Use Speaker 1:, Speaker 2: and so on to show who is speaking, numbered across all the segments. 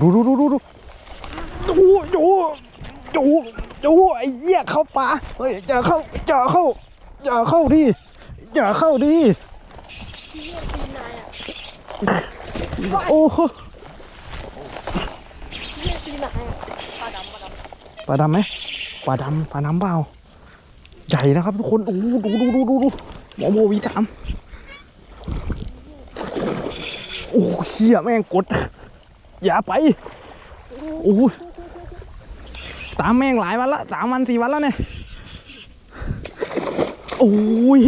Speaker 1: ดูดูดูดูดูดูดูดูดูไอ้เหี้ยเข้าป่าเฮ้ยอย่าเข้าอย่าเข้าอย่าเข้าดิอย่าเข้าดิ
Speaker 2: ที่
Speaker 1: โอ้โห
Speaker 2: ปลาดำ
Speaker 1: ไหมปลาดำปลาน้ำเปล่าใหญ่นะครับทุกคนดูดูดูดูดูดูหมอโบวีถามโอ้เหี้ยแม่งกด อย่าไป โอ้ยตามแม่งหลายวันละสามวันสี่วันแล้วเนี่ย โอ้ย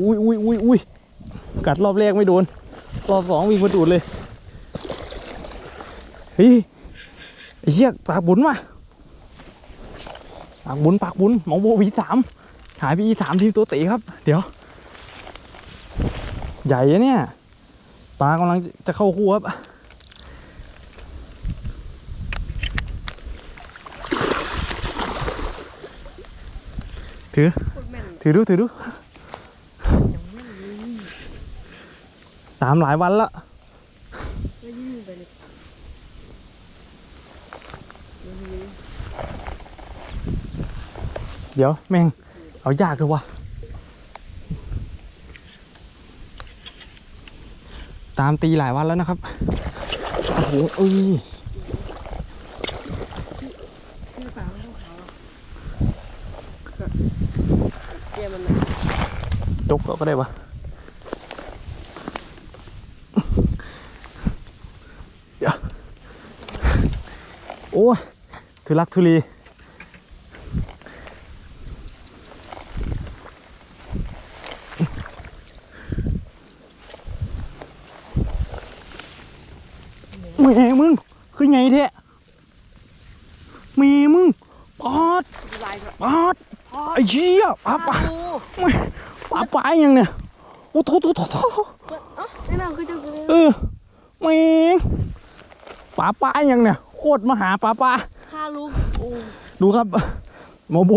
Speaker 1: อุ้ยอุ้ยอุ้ยอุ้ยกัดรอบแรกไม่โดน รอบสองวิ่งมาดูดเลย เฮ้ยไอ้เหี้ยปากบุญว่ะปากบุญปากบุญหมองโบวีสามหายไปอีสามทีมตัวเตะครับ เดี๋ยว ใหญ่อะเนี่ยปลากำลังจะเข้าคู่ครับ ถือ ถือดู ถือดู ตามหลายวันละ
Speaker 2: เลย
Speaker 1: เดี๋ยว แม่ง เอายากเลยวะตามตีหลายวันแล้วนะครับ โอ้โหเอ้ย
Speaker 2: ที่ปลาไม่ต้องขาวหรอกเกมมัน
Speaker 1: จกก็ได้วะเดี๋ยวโอ้ยทุลักทุเลแม่มึง คือไงเทะแม่มึง ปอด
Speaker 2: ลายแบบ
Speaker 1: ปอดไอ้เชี่ยปลาปลา
Speaker 2: โอ้
Speaker 1: ไม่ ปลาปลายังเนี่ยโอ้โถโถโถโถ
Speaker 2: เอ้าแนะนำคือจะคือ
Speaker 1: เออแม่งปลาปลายังเนี่ยโคตรมหาปลาปลา
Speaker 2: ห้าลูกโอ้
Speaker 1: ดูครับโมโบ